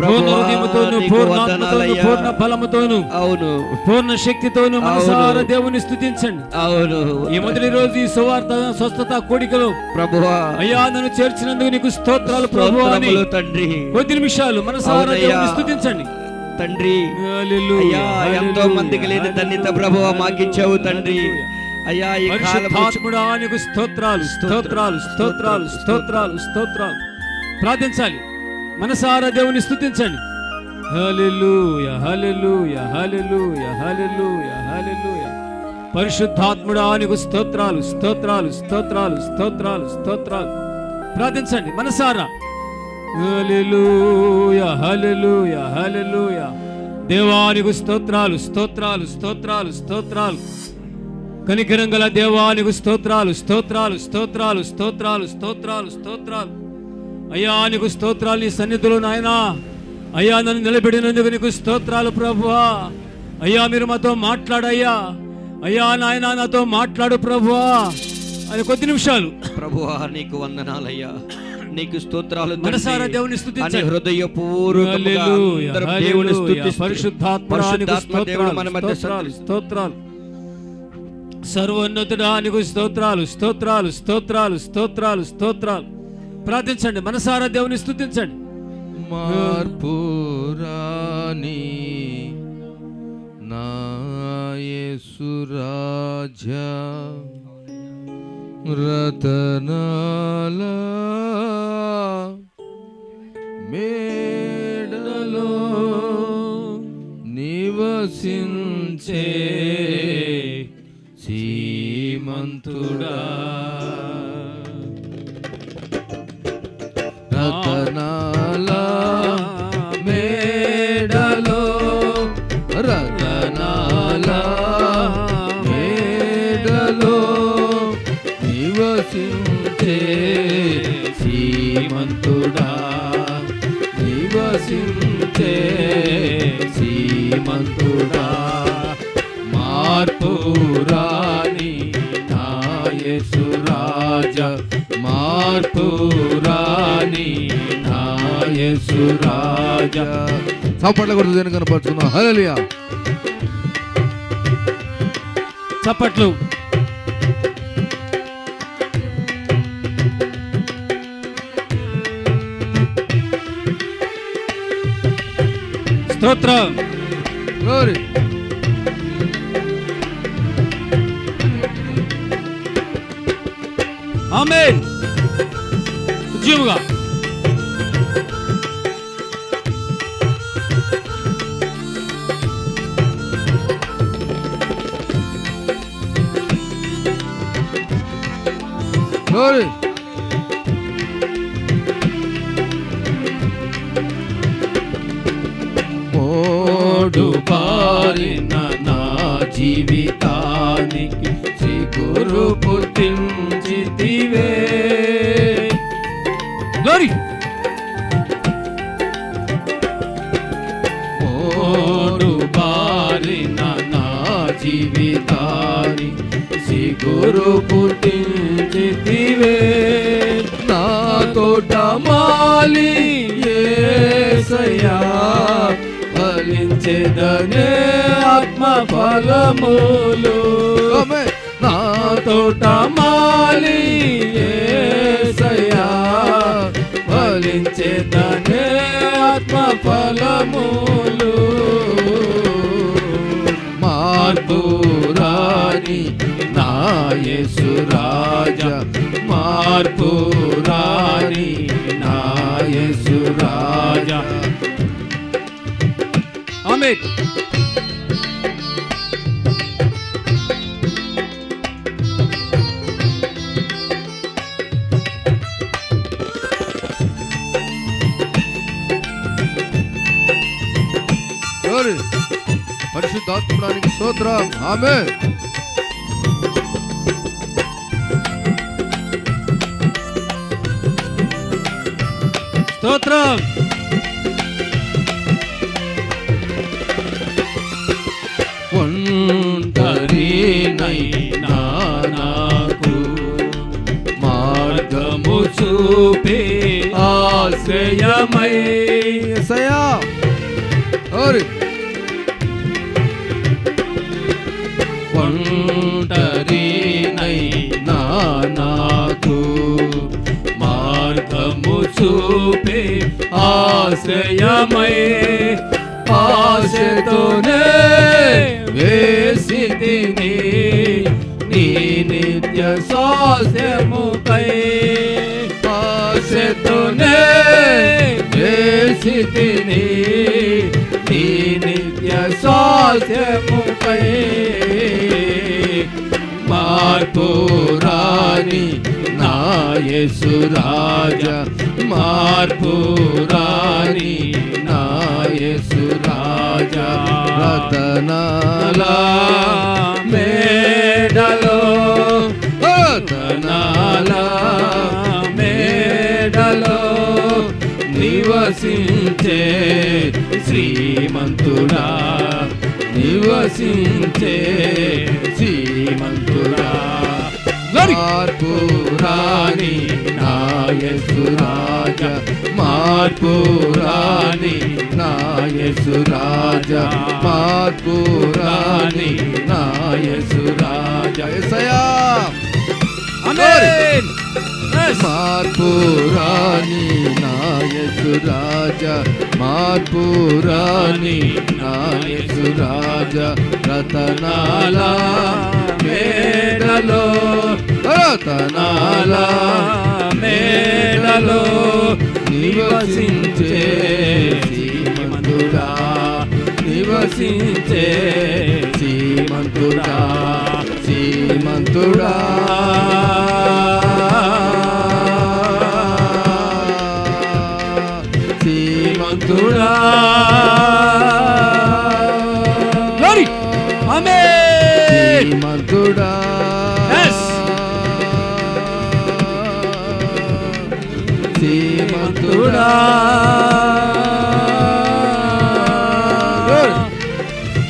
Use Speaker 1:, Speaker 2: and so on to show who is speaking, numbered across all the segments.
Speaker 1: పూర్ణ
Speaker 2: ప్రభువా,
Speaker 1: హృదయముతోను
Speaker 2: నీకు
Speaker 1: పూర్ణ ఆత్మతోను
Speaker 2: వందనాలయ్యా.
Speaker 1: పూర్ణ బలముతోను
Speaker 2: అవును.
Speaker 1: పూర్ణ శక్తితోను మనసారా దేవుని
Speaker 2: అవును.
Speaker 1: ఈ మొదటి రోజు ఈ సువార్త స్వస్థత కోడికలో
Speaker 2: ప్రభువా.
Speaker 1: అయ్యా నన్ను చేర్చినందుకు నీకు స్తోత్రాలు ప్రభు అని
Speaker 2: స్తోత్రములు తండ్రి.
Speaker 1: కొద్ది నిమిషాలు మనసారా. దేవుని స్థుతించండి
Speaker 2: తండ్రి. అయ్యా ఎంతో మందికి లేని ధన్యత ప్రభువ మాకిచ్చావు తండ్రి. అయ్యా ఈ కాలము
Speaker 1: పరిశుద్ధాత్ముడా నీకు స్తోత్రాలు స్తోత్రాలు స్తోత్రాలు స్తోత్రాలు స్తోత్రాలు. ప్రార్థించాలి. మనసారా దేవుని స్థుతించండి పరిశుద్ధాత్ముడా నీకు స్తోత్రాలు స్తోత్రాలు స్తోత్రాలు స్తోత్రాలు స్తోత్రాలు. ప్రార్థించండి మనసారా. దేవానికి స్తోత్రాలు స్తోత్రాలు స్తోత్రాలు స్తోత్రాలు. కనికరం గల దేవానికి స్తోత్రాలు స్తోత్రాలు స్తోత్రాలు స్తోత్రాలు స్తోత్రాలు స్తోత్రాలు. అయ్యా నీకు స్తోత్రాలు నీ సన్నిధిలో నాయనా. అయ్యా నన్ను నిలబెడినందుకు నీకు స్తోత్రాలు ప్రభువా. అయ్యా మీరు మాతో మాట్లాడయ్యా. అయ్యా నాయనా నాతో మాట్లాడు ప్రభువా. అని కొద్ది నిమిషాలు.
Speaker 2: ప్రభువా నీకు వందనాలయ్యా. నీకు స్తోత్రాలు.
Speaker 1: మనసారా దేవుని స్తుతించండి
Speaker 2: దేవుని. స్తుతిస్తూ పరిశుద్ధాత్మ దేవుడు మన మధ్య
Speaker 1: స్తోత్రాలు, స్తోత్రాలు. సర్వోన్నతుడానికి స్తోత్రాలు స్తోత్రాలు స్తోత్రాలు స్తోత్రాలు స్తోత్రాలు. ప్రార్థించండి మనసారా దేవుని స్తుతించండి.
Speaker 3: మార్పురాని నాయసురాజా రతనాలా సీమంతుడా మార్పురాని నాయసురాజ మార్పురాని నాయసురాజ. చప్పట్ల కొడుతు దేని కనపరుచుకున్నాం హలలియా
Speaker 1: చప్పట్లు. స్తోత్రం.
Speaker 3: గ్లోరీ
Speaker 1: ఆమేన్ ఉద్యముగా
Speaker 3: బారిన నా జీవితానికి చిగురు పుట్టించితివే.
Speaker 1: గ్లోరీ
Speaker 3: మోడు బారిన నా జీవితాన్ని సిగురు పుట్టించితివే. నా తోట మాలి యేసయ్యా ఫలించెదనే ఆత్మ ఫలములు నా తోట మాలి ఫలించెదనే ఆత్మ ఫలములు మార్పురాని నాయసురాజ మార్పురాని
Speaker 1: ఆమేన్
Speaker 3: Glory. పరిశుద్ధాత్మడానికి స్తోత్రం ఆమె
Speaker 1: స్తోత్రం
Speaker 3: ఒంటరినైనా నాకు మార్గము చూపే ఆశ్రయమై
Speaker 1: ఆశతోనే వేసి నీ నిత్య స్వాస్థ్యముపై ఆశతోనే వేసి నీ నిత్య స్వాస్థ్యముపై మార్పు రాని నాయసు రాజా మార్పు రాని నాయసు రాజా.
Speaker 3: రతనాల
Speaker 1: మేడలో
Speaker 3: రతనాల
Speaker 1: మేడలో నివసించే శ్రీమంతుడా నివసించే మార్పు రాని నాయసు రాజా మార్పు రాని నాయసు రాజా మార్పు రాని నాయసు రాజా
Speaker 3: యేసయ్యా
Speaker 1: ఆమేన్
Speaker 3: మార్పు రాని నాయసు రాజా మార్పు రాని నాయసు రాజా రతనాల
Speaker 1: మేడలో
Speaker 3: రతనాల
Speaker 1: మేడలో నివసించే శ్రీమంతుడా నివసించే శ్రీమంతుడా
Speaker 3: శ్రీమంతుడా.
Speaker 1: శ్రీమంతుడా.
Speaker 3: శ్రీమంతుడా.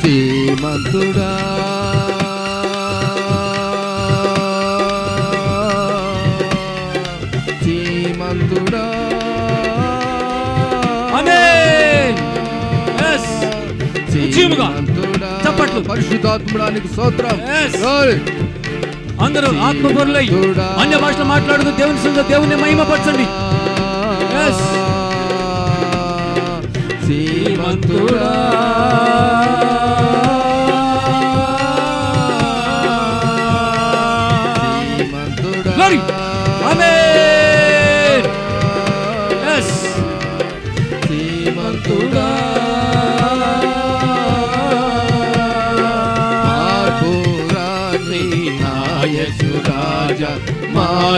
Speaker 3: శ్రీమంతుడా. శ్రీమంతుడా.
Speaker 1: చప్పట్లు.
Speaker 3: పరిశుద్ధాత్ముడానికి.
Speaker 1: అందరూ ఆత్మపరులై అన్య భాషలు మాట్లాడుతూ దేవుని దేవుని మహిమపరచండి.
Speaker 3: శ్రీమంతుడా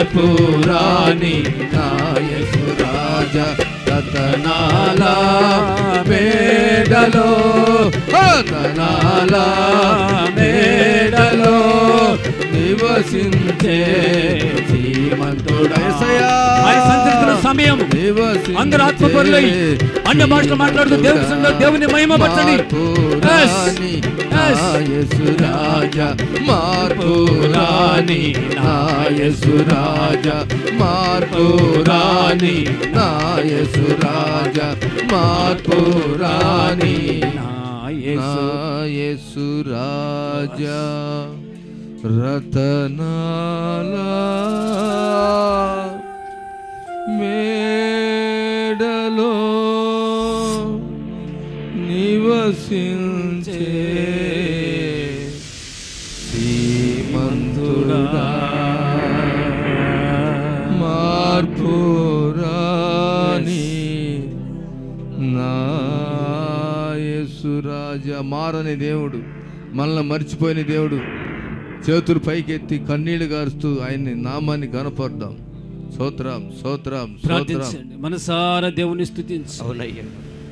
Speaker 3: మార్పురాని నాయసు రాజా రతనాల మేడలో రతనాల మేడలో. నివసించే
Speaker 1: సమయం. అందరూ ఆత్మపరులై అన్య భాషలు మాట్లాడుతూ దేవుని సంగ దేవుని. Yes.
Speaker 3: నాయసు రాజా మార్పు రాని నాయసు రాజా మార్పు రాని రతనాల మేడలో నివసించే శ్రీమంతుడా. మార్పు రాని నాయసురాజా మారని దేవుడు మనల్ని మర్చిపోయిన దేవుడు. చేతులు పైకెత్తి కన్నీళ్ళు గారుస్తూ ఆయన్ని నామాన్ని కనపడదాం సోత్రం సోత్రం
Speaker 1: ప్రార్థించండి. మనసారా దేవుని స్థుతించి.
Speaker 2: అవునయ్యా.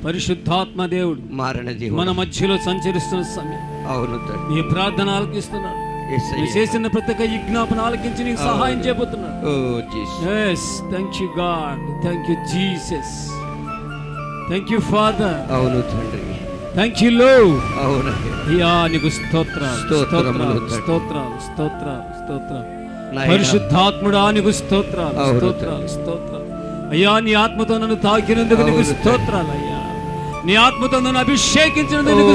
Speaker 1: పరిశుద్ధాత్మ దేవుడు.
Speaker 2: మారణ
Speaker 1: మన
Speaker 2: దేవుడు
Speaker 1: మధ్యలో సంచరిస్తున్న సమయం.
Speaker 2: అవును
Speaker 1: నీ ప్రార్థన ఆలకిస్తున్నాడు. చేసిన ప్రతి ఒక్క విజ్ఞాపన ఆలకించి నీకు సహాయం చేయబోతున్నాడు
Speaker 2: ఓ Jesus.
Speaker 1: Yes thank you God thank you Jesus thank you father
Speaker 2: అవును తండ్రి.
Speaker 1: థ్యాంక్ యూ లో అయ్యా నీకు స్తోత్రాలు
Speaker 2: స్తోత్రములు
Speaker 1: స్తోత్రాలు స్తోత్రాలు స్తోత్రాలు స్తోత్రాలు.
Speaker 2: నాయనా.
Speaker 1: పరిశుద్ధాత్ముడా నీకు స్తోత్రాలు స్తోత్రాలు స్తోత్రాలు. అయ్యా నీ ఆత్మతో నన్ను తాకినందుకు నీకు స్తోత్రాలు అయ్యా. నీ ఆత్మతో నన్ను అభిషేకించినందుకు నీకు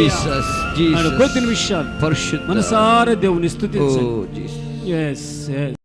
Speaker 2: జీసస్
Speaker 1: అన్నాడు.
Speaker 2: జీసస్
Speaker 1: కొద్ది నిమిషాలు
Speaker 2: పరిశుద్ధ.
Speaker 1: మనసారా దేవుని
Speaker 2: జీసస్
Speaker 1: ఎస్ ఎస్